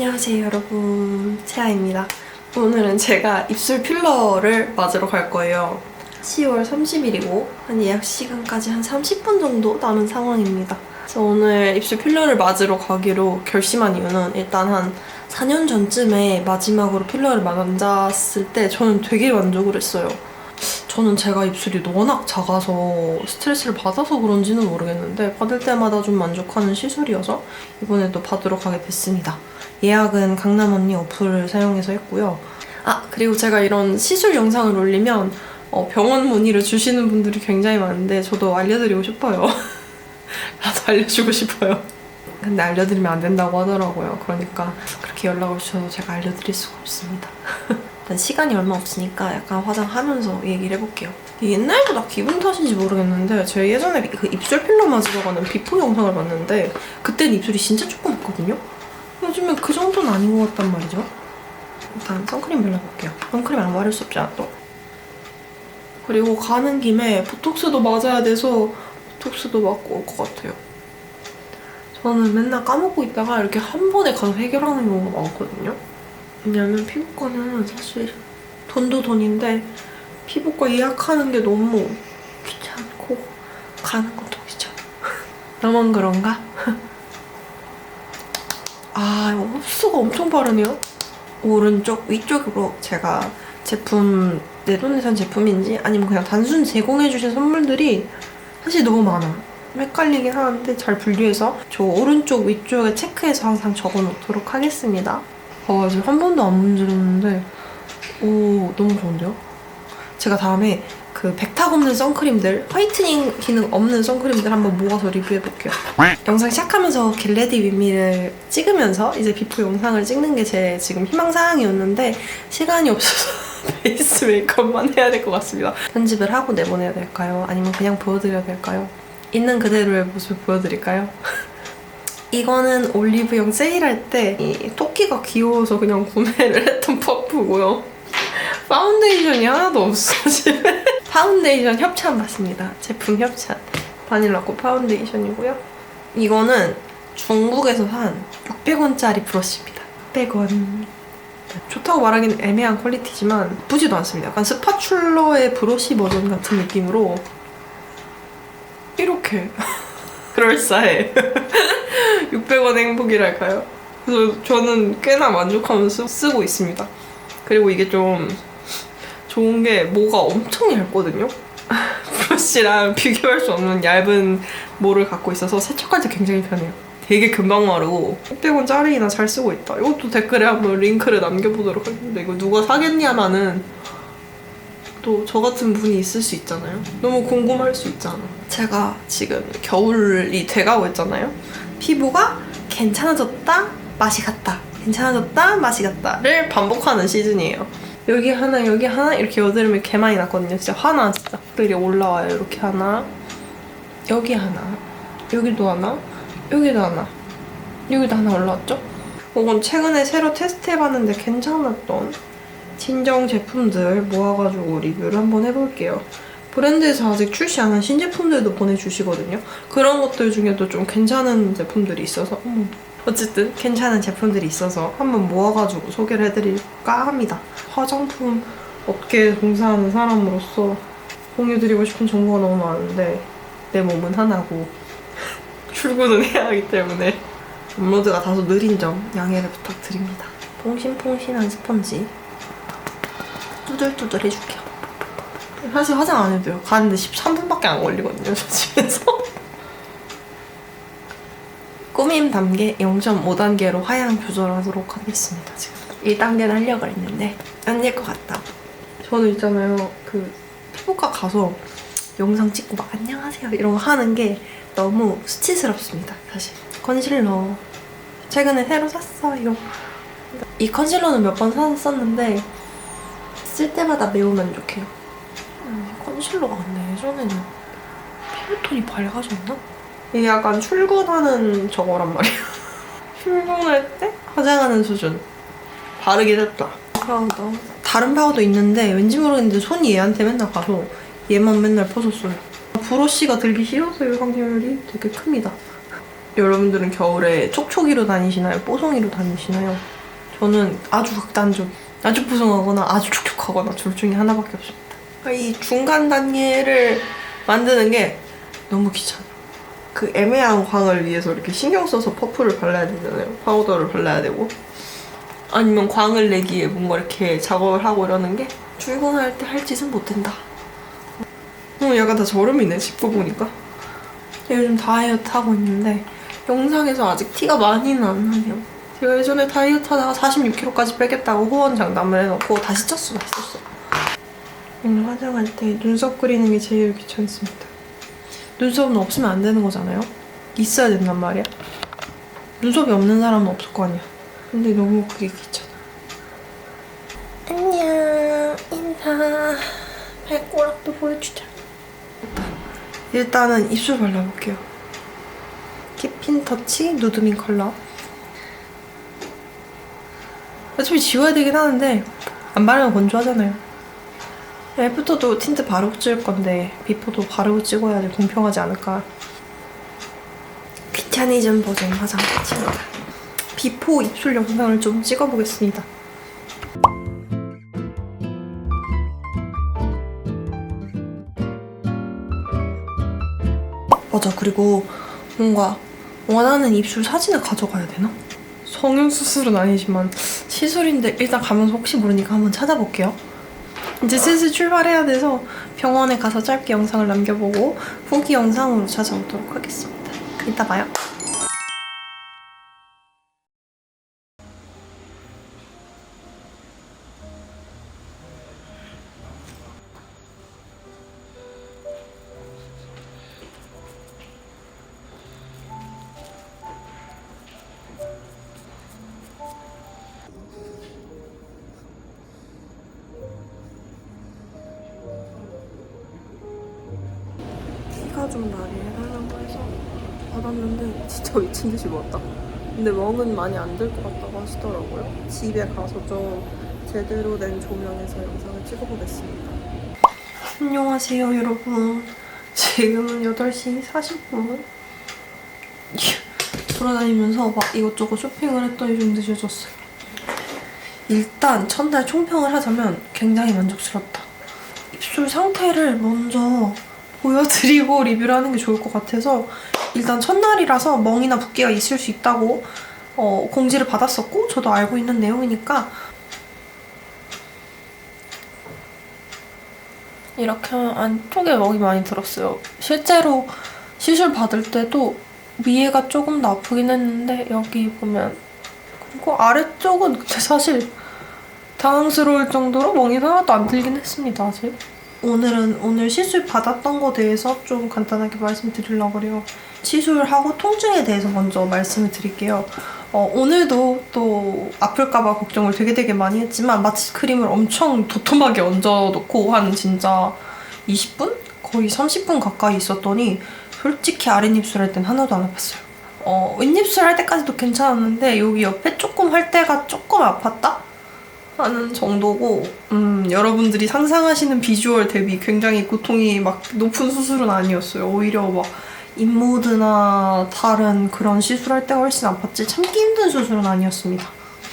안녕하세요 여러분. 채아입니다. 오늘은 제가 입술 필러를 맞으러 갈 거예요. 10월 30일이고 한 예약 시간까지 한 30분 정도 남은 상황입니다. 그래서 오늘 입술 필러를 맞으러 가기로 결심한 이유는 일단 한 4년 전쯤에 마지막으로 필러를 맞았을 때 저는 되게 만족을 했어요. 저는 제가 입술이 워낙 작아서 스트레스를 받아서 그런지는 모르겠는데 받을 때마다 좀 만족하는 시술이어서 이번에도 받으러 가게 됐습니다. 예약은 강남 언니 어플을 사용해서 했고요. 아 그리고 제가 이런 시술 영상을 올리면 어, 병원 문의를 주시는 분들이 굉장히 많은데 저도 알려드리고 싶어요. 나도 알려주고 싶어요. 근데 알려드리면 안 된다고 하더라고요. 그러니까 그렇게 연락을 주셔도 제가 알려드릴 수가 없습니다. 일단 시간이 얼마 없으니까 약간 화장하면서 얘기를 해볼게요. 옛날보다 기분 탓인지 모르겠는데 제가 예전에 그 입술 필러 맞으러 가는 비포 영상을 봤는데 그때는 입술이 진짜 조그맣거든요? 요즘엔 그 정도는 아닌 것 같단 말이죠. 일단 선크림 발라볼게요. 선크림 안 바를 수 없잖아 또. 그리고 가는 김에 보톡스도 맞아야 돼서 보톡스도 맞고 올 것 같아요. 저는 맨날 까먹고 있다가 이렇게 한 번에 가서 해결하는 경우가 많거든요. 왜냐면 피부과는 사실 돈도 돈인데 피부과 예약하는 게 너무 귀찮고 가는 것도 귀찮아. 나만 그런가? 아 이거 흡수가 엄청 빠르네요. 오른쪽 위쪽으로 제가 제품 내돈내산 제품인지 아니면 그냥 단순 제공해주신 선물들이 사실 너무 많아. 헷갈리긴 하는데 잘 분류해서 저 오른쪽 위쪽에 체크해서 항상 적어놓도록 하겠습니다. 아, 지금 한 번도 안 문지르는데 오 너무 좋은데요? 제가 다음에 그 백탁 없는 선크림들, 화이트닝 기능 없는 선크림들 한번 모아서 리뷰해볼게요. 영상 시작하면서 겟레디 윗미를 찍으면서 이제 비포 영상을 찍는 게 제 지금 희망사항이었는데 시간이 없어서 베이스 메이크업만 해야 될 것 같습니다. 편집을 하고 내보내야 될까요? 아니면 그냥 보여드려야 될까요? 있는 그대로의 모습 보여드릴까요? 이거는 올리브영 세일할 때 이 토끼가 귀여워서 그냥 구매를 했던 퍼프고요. 파운데이션이 하나도 없어 집에. 파운데이션 협찬 받습니다. 제품 협찬. 바닐라코 파운데이션이고요. 이거는 중국에서 산 600원짜리 브러쉬입니다. 600원. 좋다고 말하기는 애매한 퀄리티지만 나쁘지도 않습니다. 약간 스파츌러의 브러쉬 버전 같은 느낌으로 이렇게 그럴싸해. 600원 행복이랄까요? 그래서 저는 꽤나 만족하면서 쓰고 있습니다. 그리고 이게 좀 좋은 게 모가 엄청 얇거든요? 브러쉬랑 비교할 수 없는 얇은 모를 갖고 있어서 세척할 때 굉장히 편해요. 되게 금방 마르고 600원짜리나 잘 쓰고 있다. 이것도 댓글에 한번 링크를 남겨보도록 하겠습니다. 이거 누가 사겠냐마는 또 저 같은 분이 있을 수 있잖아요. 너무 궁금할 수 있잖아. 제가 지금 겨울이 돼가고 있잖아요. 피부가 괜찮아졌다, 맛이 갔다. 괜찮아졌다, 맛이 갔다를 반복하는 시즌이에요. 여기 하나, 여기 하나 이렇게 여드름이 개 많이 났거든요. 진짜 화나 진짜. 들이 올라와요. 이렇게 하나, 여기 하나, 여기도 하나, 여기도 하나, 여기도 하나 올라왔죠? 이건 최근에 새로 테스트해봤는데 괜찮았던 친정 제품들 모아가지고 리뷰를 한번 해볼게요. 브랜드에서 아직 출시 안 한 신제품들도 보내주시거든요. 그런 것들 중에도 좀 괜찮은 제품들이 있어서 어머. 어쨌든 괜찮은 제품들이 있어서 한번 모아가지고 소개를 해드릴까 합니다. 화장품 업계에 종사하는 사람으로서 공유드리고 싶은 정보가 너무 많은데 내 몸은 하나고 출근은 해야 하기 때문에 업로드가 다소 느린 점 양해를 부탁드립니다. 퐁신퐁신한 스펀지 뚜들뚜들 해줄게요. 사실 화장 안 해도 돼요. 가는데 13분밖에 안 걸리거든요, 저 집에서. 꾸밈 단계 0.5단계로 하향 조절하도록 하겠습니다, 지금. 1단계는 하려고 했는데, 안 될 것 같다. 저는 있잖아요, 그, 피부과 가서 영상 찍고 막 안녕하세요 이런 거 하는 게 너무 수치스럽습니다, 사실. 컨실러. 최근에 새로 샀어요. 이 컨실러는 몇번 샀었는데, 쓸 때마다 매우 만족해요. 음, 컨실러가 근데 예전에는 피부톤이 밝아졌나? 이게 약간 출근하는 저거란 말이야. 출근할 때 화장하는 수준. 바르게 됐다. 파우더. 다른 파우더 있는데 왠지 모르겠는데 손이 얘한테 맨날 가서 얘만 맨날 퍼졌어요. 브러쉬가 들기 싫어서요, 확률이 되게 큽니다. 여러분들은 겨울에 촉촉이로 다니시나요? 뽀송이로 다니시나요? 저는 아주 극단적, 아주 뽀송하거나 아주 촉촉하거나 둘 중에 하나밖에 없습니다. 이 중간 단계를 만드는 게 너무 귀찮아요. 그 애매한 광을 위해서 이렇게 신경 써서 퍼프를 발라야 되잖아요. 파우더를 발라야 되고. 아니면 광을 내기에 뭔가 이렇게 작업을 하고 이러는 게 출근할 때 할 짓은 못 된다. 어, 약간 다 저름이네, 짚고 보니까. 제가 요즘 다이어트 하고 있는데 영상에서 아직 티가 많이는 안 나네요. 제가 예전에 다이어트 하다가 46kg까지 빼겠다고 후원 장담을 해놓고 다시 쪘어, 다시 쪘어. 오늘 화장할 때 눈썹 그리는 게 제일 귀찮습니다. 눈썹은 없으면 안 되는 거잖아요? 있어야 된단 말이야. 눈썹이 없는 사람은 없을 거 아니야. 근데 너무 그게 귀찮아. 안녕, 인사. 발꼬락도 보여주자. 일단은 입술 발라볼게요. 키핀 터치 누드민 컬러. 어차피 지워야 되긴 하는데 안 바르면 건조하잖아요. 애프터도 틴트 바르고 찍을 건데 비포도 바르고 찍어야 돼 공평하지 않을까. 귀차니즘 버전 화장 끝입니다. 비포 입술 영상을 좀 찍어보겠습니다. 맞아 그리고 뭔가 원하는 입술 사진을 가져가야 되나? 성형수술은 아니지만 시술인데 일단 가면서 혹시 모르니까 한번 찾아볼게요. 이제 슬슬 출발해야 돼서 병원에 가서 짧게 영상을 남겨보고 후기 영상으로 찾아오도록 하겠습니다. 이따 봐요. 좀 나게 해달라고 해서 받았는데 진짜 미친 듯이 먹었다. 근데 멍은 많이 안들것 같다고 하시더라고요. 집에 가서 좀 제대로 된 조명에서 영상을 찍어보겠습니다. 안녕하세요, 여러분. 지금은 8시 40분. 돌아다니면서 막 이것저것 쇼핑을 했더니 좀 늦어졌어요. 일단 첫날 총평을 하자면 굉장히 만족스럽다. 입술 상태를 먼저 보여드리고 리뷰를 하는 게 좋을 것 같아서 일단 첫날이라서 멍이나 붓기가 있을 수 있다고 어, 공지를 받았었고 저도 알고 있는 내용이니까 이렇게 안쪽에 멍이 많이 들었어요. 실제로 시술 받을 때도 위에가 조금 더 아프긴 했는데 여기 보면 그리고 아래쪽은 사실 당황스러울 정도로 멍이 하나도 안 들긴 했습니다 아직. 오늘은 오늘 시술 받았던 거에 대해서 좀 간단하게 말씀드리려고 그래요. 시술하고 통증에 대해서 먼저 말씀을 드릴게요. 어, 오늘도 또 아플까봐 걱정을 되게 되게 많이 했지만 마취 크림을 엄청 도톰하게 얹어놓고 한 진짜 20분? 거의 30분 가까이 있었더니 솔직히 아랫입술 할 땐 하나도 안 아팠어요. 어, 윗입술 할 때까지도 괜찮았는데 여기 옆에 조금 할 때가 조금 아팠다? 하는 정도고 음, 여러분들이 상상하시는 비주얼 대비 굉장히 고통이 막 높은 수술은 아니었어요. 오히려 막 인모드나 다른 그런 시술할 때가 훨씬 아팠지 참기 힘든 수술은 아니었습니다.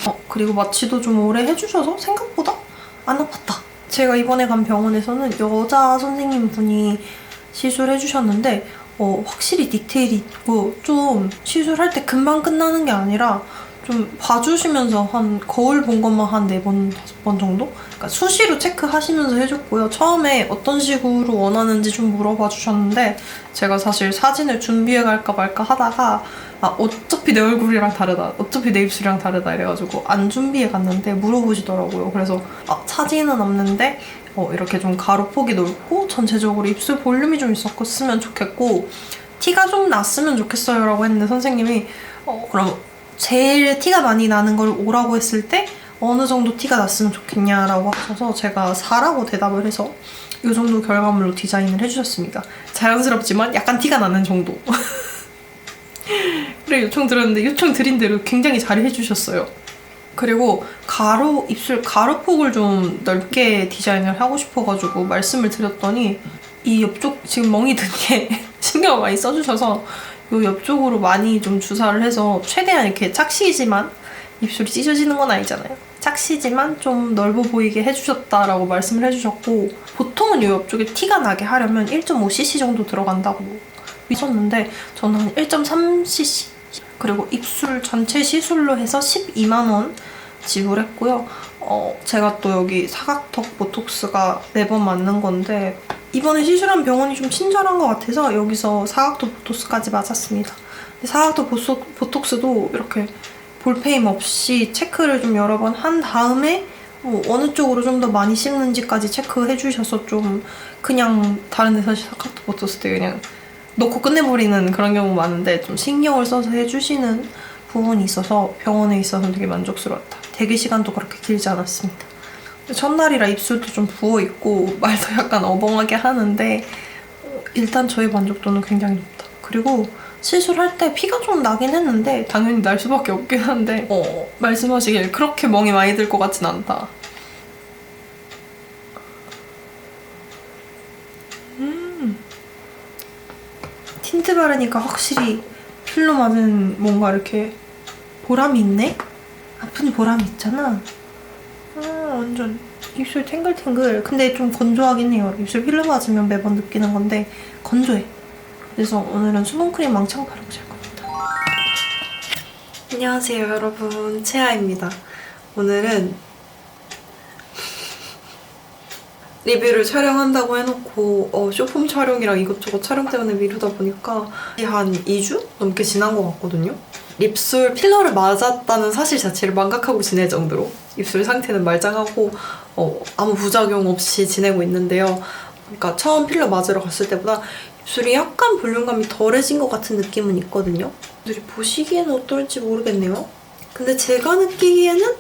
어, 그리고 마취도 좀 오래 해주셔서 생각보다 안 아팠다. 제가 이번에 간 병원에서는 여자 선생님 분이 시술해주셨는데 어, 확실히 디테일이 있고 좀 시술할 때 금방 끝나는 게 아니라 좀 봐주시면서 한 거울 본 것만 한 네 번, 다섯 번 정도? 그러니까 수시로 체크하시면서 해줬고요. 처음에 어떤 식으로 원하는지 좀 물어봐 주셨는데 제가 사실 사진을 준비해 갈까 말까 하다가 아, 어차피 내 얼굴이랑 다르다. 어차피 내 입술이랑 다르다. 이래가지고 안 준비해 갔는데 물어보시더라고요. 그래서 아, 사진은 없는데 어, 이렇게 좀 가루폭이 넓고 전체적으로 입술 볼륨이 좀 있었으면 좋겠고 티가 좀 났으면 좋겠어요 라고 했는데 선생님이 어, 그럼 제일 티가 많이 나는 걸 오라고 했을 때 어느 정도 티가 났으면 좋겠냐라고 하셔서 제가 4라고 대답을 해서 이 정도 결과물로 디자인을 해주셨습니다. 자연스럽지만 약간 티가 나는 정도. 그래 요청 드렸는데 요청 드린 대로 굉장히 잘 해주셨어요. 그리고 가로 입술 가로 폭을 좀 넓게 디자인을 하고 싶어가지고 말씀을 드렸더니 이 옆쪽 지금 멍이 든 게 신경을 많이 써주셔서 요 옆쪽으로 많이 좀 주사를 해서 최대한 이렇게 착시지만 입술이 찢어지는 건 아니잖아요. 착시지만 좀 넓어 보이게 해주셨다라고 말씀을 해주셨고 보통은 요 옆쪽에 티가 나게 하려면 1.5cc 정도 들어간다고 있었는데 저는 한 1.3cc 그리고 입술 전체 시술로 해서 12만 원 지불했고요. 어, 제가 또 여기 사각턱 보톡스가 매번 맞는 건데 이번에 시술한 병원이 좀 친절한 것 같아서 여기서 사각턱 보톡스까지 맞았습니다. 보소, 보톡스도 이렇게 볼페임 없이 체크를 좀 여러 번 한 다음에 뭐 어느 쪽으로 좀 더 많이 씹는지까지 체크해 주셔서 좀 그냥 다른 데서 사각턱 보톡스 때 그냥 넣고 끝내버리는 그런 경우 많은데 좀 신경을 써서 해주시는 부분이 있어서 병원에 있어서 되게 만족스러웠다. 대기 시간도 그렇게 길지 않았습니다. 첫날이라 입술도 좀 부어 있고 말도 약간 어벙하게 하는데 어, 일단 저의 만족도는 굉장히 높다. 그리고 시술할 때 피가 좀 나긴 했는데 당연히 날 수밖에 없긴 한데 어, 말씀하시길 그렇게 멍이 많이 들 것 같진 않다. 음. 틴트 바르니까 확실히 필로 맞은 뭔가 이렇게 보람이 있네? 아픈 보람이 있잖아. 아, 완전 입술 탱글탱글. 근데 좀 건조하긴 해요. 입술 필러 맞으면 매번 느끼는 건데 건조해. 그래서 오늘은 수분크림 왕창 바르고 잘 겁니다. 안녕하세요, 여러분. 채아입니다. 오늘은 리뷰를 촬영한다고 해놓고 어, 쇼폼 촬영이랑 이것저것 촬영 때문에 미루다 보니까 한 2주 넘게 지난 것 같거든요. 립술 필러를 맞았다는 사실 자체를 망각하고 지낼 정도로 입술 상태는 말짱하고 어, 아무 부작용 없이 지내고 있는데요. 그러니까 처음 필러 맞으러 갔을 때보다 입술이 약간 볼륨감이 덜해진 것 같은 느낌은 있거든요. 분들이 보시기에는 어떨지 모르겠네요. 근데 제가 느끼기에는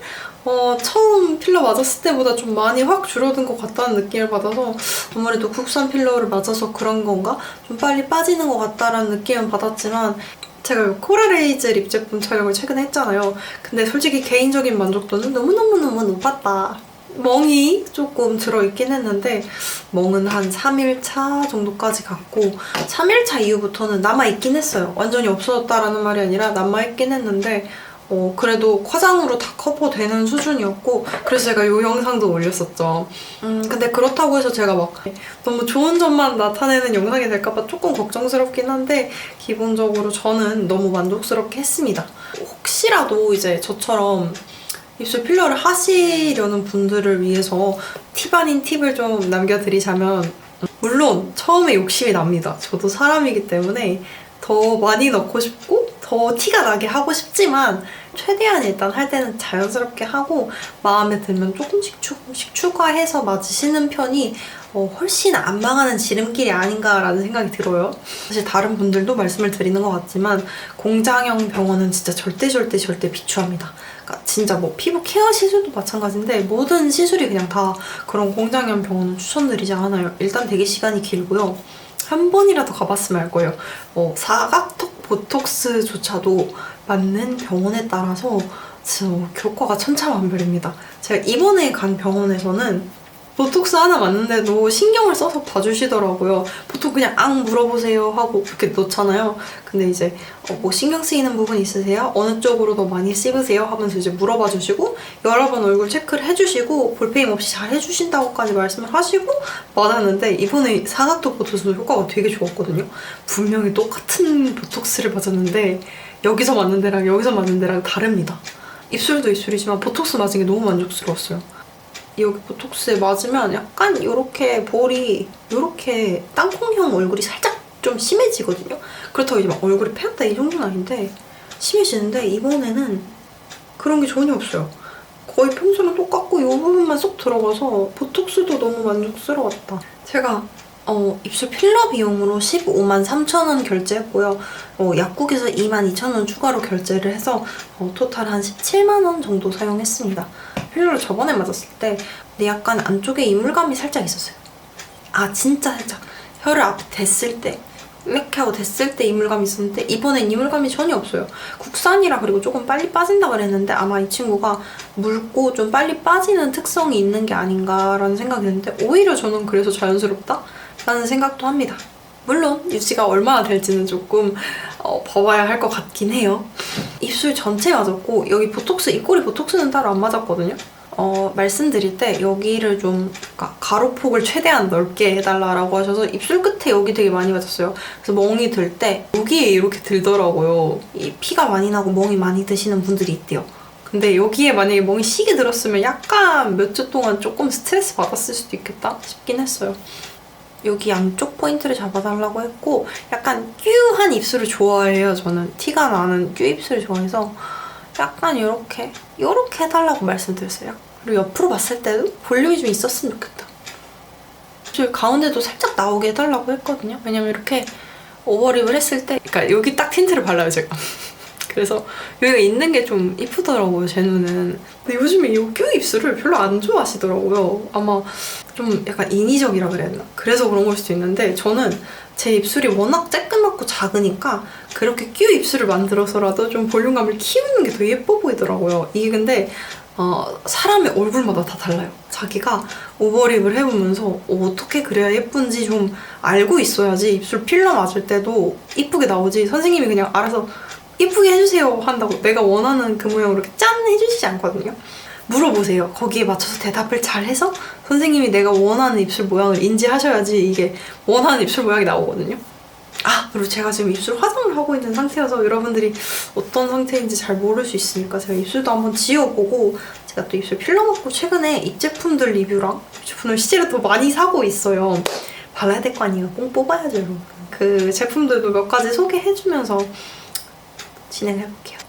어, 처음 필러 맞았을 때보다 좀 많이 확 줄어든 것 같다는 느낌을 받아서 아무래도 국산 필러를 맞아서 그런 건가? 좀 빨리 빠지는 것 같다라는 느낌은 받았지만 제가 이 코랄에이즈 립 제품 촬영을 최근에 했잖아요. 근데 솔직히 개인적인 만족도는 너무너무너무 높았다. 멍이 조금 들어있긴 했는데 멍은 한 3일차 정도까지 갔고 3일차 이후부터는 남아있긴 했어요. 완전히 없어졌다라는 말이 아니라 남아있긴 했는데 어, 그래도 화장으로 다 커버되는 수준이었고 그래서 제가 이 영상도 올렸었죠. 음, 근데 그렇다고 해서 제가 막 너무 좋은 점만 나타내는 영상이 될까봐 조금 걱정스럽긴 한데 기본적으로 저는 너무 만족스럽게 했습니다. 혹시라도 이제 저처럼 입술 필러를 하시려는 분들을 위해서 팁 아닌 팁을 좀 남겨드리자면 물론 처음에 욕심이 납니다. 저도 사람이기 때문에 더 많이 넣고 싶고 더 티가 나게 하고 싶지만 최대한 일단 할 때는 자연스럽게 하고 마음에 들면 조금씩 조금씩 추가해서 맞으시는 편이 어, 훨씬 안 망하는 지름길이 아닌가라는 생각이 들어요. 사실 다른 분들도 말씀을 드리는 것 같지만 공장형 병원은 진짜 절대 절대 절대 비추합니다. 그러니까 진짜 뭐 피부 케어 시술도 마찬가지인데 모든 시술이 그냥 다 그런 공장형 병원은 추천드리지 않아요. 일단 대기 시간이 길고요. 한 번이라도 가봤으면 알 거예요. 어, 사각턱 보톡스조차도 맞는 병원에 따라서 뭐 효과가 천차만별입니다. 제가 이번에 간 병원에서는 보톡스 하나 맞는데도 신경을 써서 봐주시더라고요. 보통 그냥 앙 물어보세요 하고 그렇게 놓잖아요. 근데 이제 어, 뭐 신경 쓰이는 부분 있으세요? 어느 쪽으로 더 많이 씹으세요? 하면서 이제 물어봐 주시고 여러 번 얼굴 체크를 해주시고 볼페임 없이 잘 해주신다고까지 말씀을 하시고 맞았는데 이번에 사각턱 보톡스 효과가 되게 좋았거든요. 분명히 똑같은 보톡스를 맞았는데 여기서 맞는 데랑 여기서 맞는 데랑 다릅니다. 입술도 입술이지만 보톡스 맞은 게 너무 만족스러웠어요. 여기 보톡스에 맞으면 약간 이렇게 볼이 이렇게 땅콩형 얼굴이 살짝 좀 심해지거든요. 그렇다고 이제 막 얼굴이 패였다 이 정도는 아닌데 심해지는데 이번에는 그런 게 전혀 없어요. 거의 평소랑 똑같고 이 부분만 쏙 들어가서 보톡스도 너무 만족스러웠다. 제가 어, 입술 필러 비용으로 15만 3천 원 결제했고요. 어, 약국에서 2만 2천 원 추가로 결제를 해서 어, 토탈 한 17만 원 정도 사용했습니다. 필러를 저번에 맞았을 때 근데 약간 안쪽에 이물감이 살짝 있었어요. 아 진짜 살짝 혀를 앞에 댔을 때 이렇게 하고 댔을 때 이물감이 있었는데 이번엔 이물감이 전혀 없어요. 국산이라 그리고 조금 빨리 빠진다 그랬는데 아마 이 친구가 묽고 좀 빨리 빠지는 특성이 있는 게 아닌가라는 생각이 드는데 오히려 저는 그래서 자연스럽다? 라는 생각도 합니다. 물론 유지가 얼마나 될지는 조금 어, 봐봐야 할 것 같긴 해요. 입술 전체 맞았고 여기 보톡스 입꼬리 보톡스는 따로 안 맞았거든요. 어, 말씀드릴 때 여기를 좀 그러니까 가로폭을 최대한 넓게 해달라고 하셔서 입술 끝에 여기 되게 많이 맞았어요. 그래서 멍이 들 때 여기에 이렇게 들더라고요. 이 피가 많이 나고 멍이 많이 드시는 분들이 있대요. 근데 여기에 만약에 멍이 시게 들었으면 약간 몇 주 동안 조금 스트레스 받았을 수도 있겠다 싶긴 했어요. 여기 안쪽 포인트를 잡아달라고 했고 약간 뀨한 입술을 좋아해요 저는. 티가 나는 뀨 입술을 좋아해서 약간 이렇게 이렇게 해달라고 말씀드렸어요. 그리고 옆으로 봤을 때도 볼륨이 좀 있었으면 좋겠다. 입술 가운데도 살짝 나오게 해달라고 했거든요. 왜냐면 이렇게 오버립을 했을 때 그러니까 여기 딱 틴트를 발라요 제가 그래서 여기가 있는 게 좀 이쁘더라고요 제 눈은. 근데 요즘에 이뀨 입술을 별로 안 좋아하시더라고요. 아마 좀 약간 인위적이라 그래야 되나? 그래서 그런 걸 수도 있는데 저는 제 입술이 워낙 쬐끄맣고 작으니까 그렇게 뀨 입술을 만들어서라도 좀 볼륨감을 키우는 게 더 예뻐 보이더라고요. 이게 근데 어, 사람의 얼굴마다 다 달라요. 자기가 오버립을 해보면서 어, 어떻게 그래야 예쁜지 좀 알고 있어야지 입술 필러 맞을 때도 이쁘게 나오지 선생님이 그냥 알아서 이쁘게 해주세요 한다고 내가 원하는 그 모양으로 이렇게 짠 해주시지 않거든요. 물어보세요. 거기에 맞춰서 대답을 잘 해서 선생님이 내가 원하는 입술 모양을 인지하셔야지 이게 원하는 입술 모양이 나오거든요. 아, 그리고 제가 지금 입술 화장을 하고 있는 상태여서 여러분들이 어떤 상태인지 잘 모를 수 있으니까 제가 입술도 한번 지워보고 제가 또 입술 필러 맞고 최근에 입 제품들 리뷰랑 입 제품을 실제로 더 많이 사고 있어요. 발라야 될 거 아니에요. 뽕 뽑아야죠, 여러분. 그 제품들도 몇 가지 소개해주면서 진행해볼게요.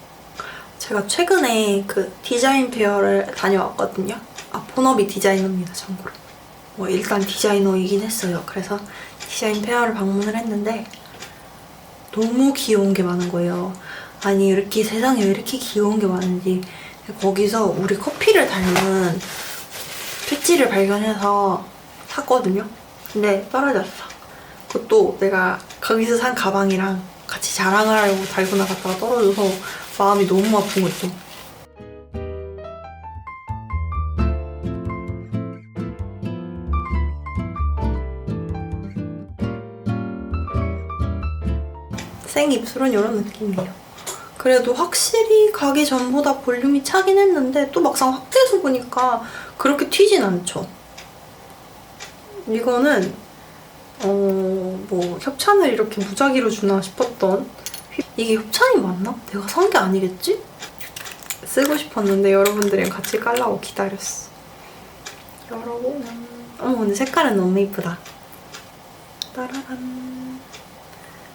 제가 최근에 그 디자인 페어를 다녀왔거든요. 아, 본업이 디자이너입니다, 참고로. 뭐 일단 디자이너이긴 했어요. 그래서 디자인 페어를 방문을 했는데 너무 귀여운 게 많은 거예요. 아니 이렇게 세상에 왜 이렇게 귀여운 게 많은지 거기서 우리 커피를 닮은 패치를 발견해서 샀거든요. 근데 떨어졌어. 그것도 내가 거기서 산 가방이랑 같이 자랑하려고 달고 나갔다가 떨어져서 마음이 너무 아픈 거죠. 생 입술은 이런 느낌이에요. 그래도 확실히 가기 전보다 볼륨이 차긴 했는데 또 막상 확대해서 보니까 그렇게 튀진 않죠. 이거는 어, 뭐 협찬을 이렇게 무작위로 주나 싶었던 휘- 이게 협찬이 맞나? 내가 산 게 아니겠지? 쓰고 싶었는데 여러분들이랑 같이 깔라고 기다렸어. 열어보면 어머 근데 색깔은 너무 이쁘다. 따라란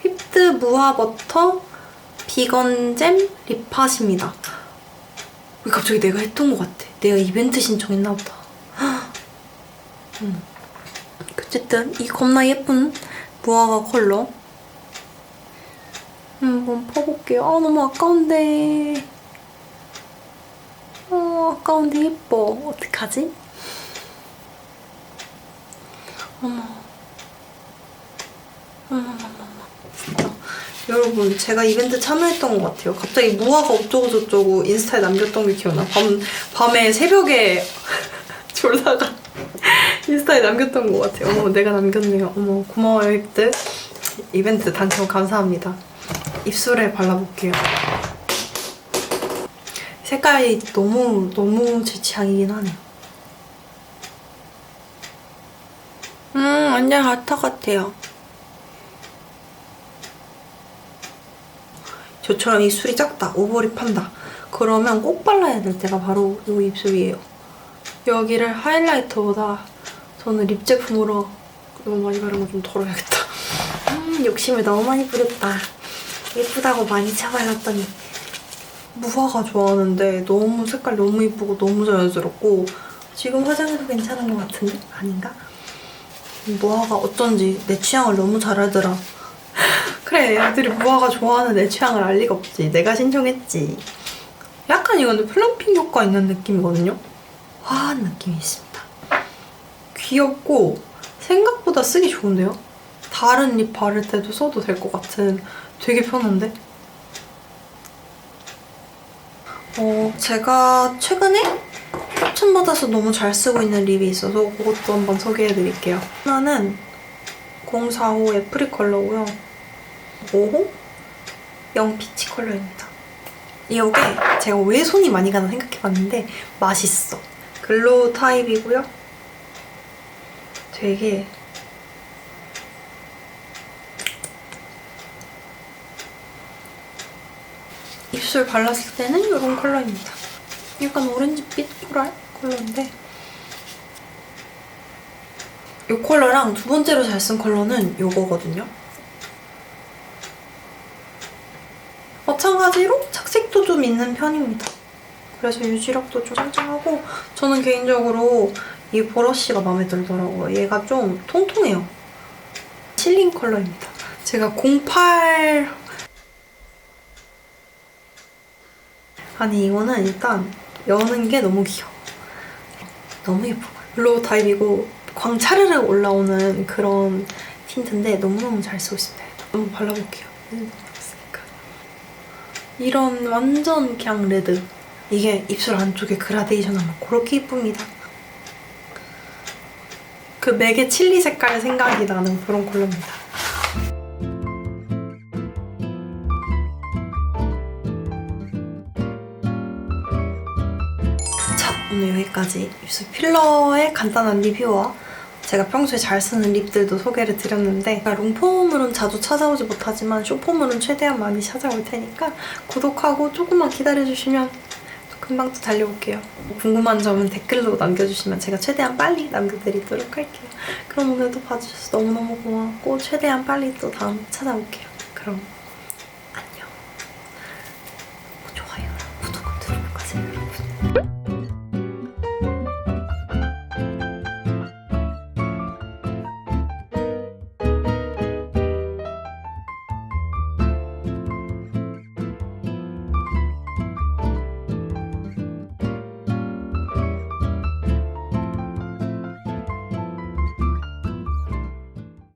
휘프트 무화 버터 비건 잼 립팟입니다. 왜 갑자기 내가 했던 것 같아. 내가 이벤트 신청했나 보다. 음. 어쨌든 이 겁나 예쁜 무화과 컬러 한번 퍼볼게요. 아 너무 아까운데 어 아까운데 예뻐. 어떡하지? 어머 어머머머머 진짜 여러분 제가 이벤트 참여했던 것 같아요. 갑자기 무화과 어쩌고 저쩌고 인스타에 남겼던 게 기억나. 밤 밤에 새벽에 졸다가 인스타에 남겼던 것 같아요. 어머, 내가 남겼네요. 어머, 고마워요, 획득. 이벤트 당첨 감사합니다. 입술에 발라볼게요. 색깔이 너무, 너무 제 취향이긴 하네요. 음, 완전 아타 같아요. 저처럼 입술이 작다, 오버립 한다. 그러면 꼭 발라야 될 때가 바로 이 입술이에요. 여기를 하이라이터보다 저는 립 제품으로 너무 많이 바른 거 좀 덜어야겠다. 음, 욕심을 너무 많이 부렸다. 예쁘다고 많이 차발랐더니 무화과 좋아하는데 너무 색깔 너무 이쁘고 너무 자연스럽고 지금 화장해도 괜찮은 것 같은데? 아닌가? 무화과 어쩐지 내 취향을 너무 잘 알더라. 그래, 애들이 무화과 좋아하는 내 취향을 알 리가 없지. 내가 신청했지. 약간 이거는 플럼핑 효과 있는 느낌이거든요? 화한 느낌이 있습니다. 귀엽고 생각보다 쓰기 좋은데요? 다른 립 바를 때도 써도 될 것 같은 되게 편한데? 어, 제가 최근에 협찬받아서 너무 잘 쓰고 있는 립이 있어서 그것도 한번 소개해드릴게요. 하나는 045 애프리 컬러고요. 5호? 영 피치 컬러입니다. 이게 제가 왜 손이 많이 가나 생각해봤는데 맛있어. 글로우 타입이고요. 되게 입술 발랐을 때는 이런 컬러입니다. 약간 오렌지빛 코랄 컬러인데 이 컬러랑 두 번째로 잘 쓴 컬러는 이거거든요. 마찬가지로 착색도 좀 있는 편입니다. 그래서 유지력도 좀 짱짱하고 저는 개인적으로 이 브러쉬가 마음에 들더라고요. 얘가 좀 통통해요. 실링 컬러입니다. 제가 08 아니 이거는 일단 여는 게 너무 귀여워. 너무 예뻐. 블로우 타입이고 광 차르르 올라오는 그런 틴트인데 너무너무 잘 쓰고 있습니다. 한번 발라볼게요. 이런 완전 그냥 레드. 이게 입술 안쪽에 그라데이션 하면 그렇게 이쁩니다. 그 맥의 칠리 색깔 생각이 나는 그런 컬러입니다. 자, 오늘 여기까지 입술 필러의 간단한 리뷰와 제가 평소에 잘 쓰는 립들도 소개를 드렸는데 롱폼으로는 자주 찾아오지 못하지만 쇼폼으로는 최대한 많이 찾아올 테니까 구독하고 조금만 기다려주시면 또 금방 또 달려올게요. 뭐 궁금한 점은 댓글로 남겨주시면 제가 최대한 빨리 남겨드리도록 할게요. 그럼 오늘도 봐주셔서 너무너무 고맙고 최대한 빨리 또 다음에 찾아올게요. 그럼